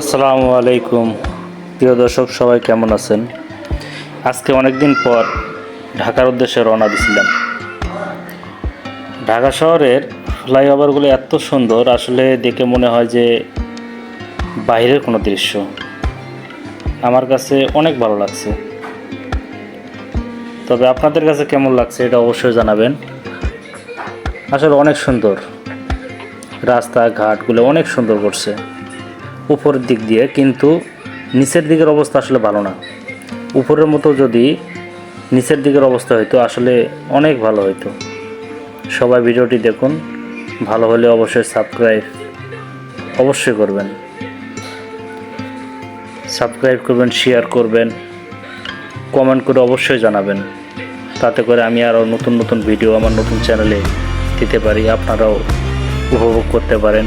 আসসালামু আলাইকুম। প্রিয় দর্শক, সবাই কেমন আছেন? আজকে অনেক দিন পর ঢাকার উদ্দেশ্যে রওনা দিছিলাম। ঢাকা শহরের ফ্লাইওভারগুলো এত সুন্দর, আসলে দেখে মনে হয় যে বাইরের কোনো দৃশ্য। আমার কাছে অনেক ভালো লাগছে। তবে আপনাদের কাছে কেমন লাগছে এটা অবশ্যই জানাবেন। আসলে অনেক সুন্দর। রাস্তাঘাটগুলো অনেক সুন্দর করছে। উপরের দিক দিয়ে, কিন্তু নিচের দিকের অবস্থা আসলে ভালো না। উপরের মতো যদি নিচের দিকের অবস্থা হইতো, আসলে অনেক ভালো হইতো। সবাই ভিডিওটি দেখুন, ভালো হলে অবশ্যই সাবস্ক্রাইব অবশ্যই করবেন। সাবস্ক্রাইব করবেন শেয়ার করবেন কমেন্ট করে অবশ্যই জানাবেন। তাতে করে আমি আরও নতুন নতুন ভিডিও আমার নতুন চ্যানেলে দিতে পারি, আপনারাও উপভোগ করতে পারেন।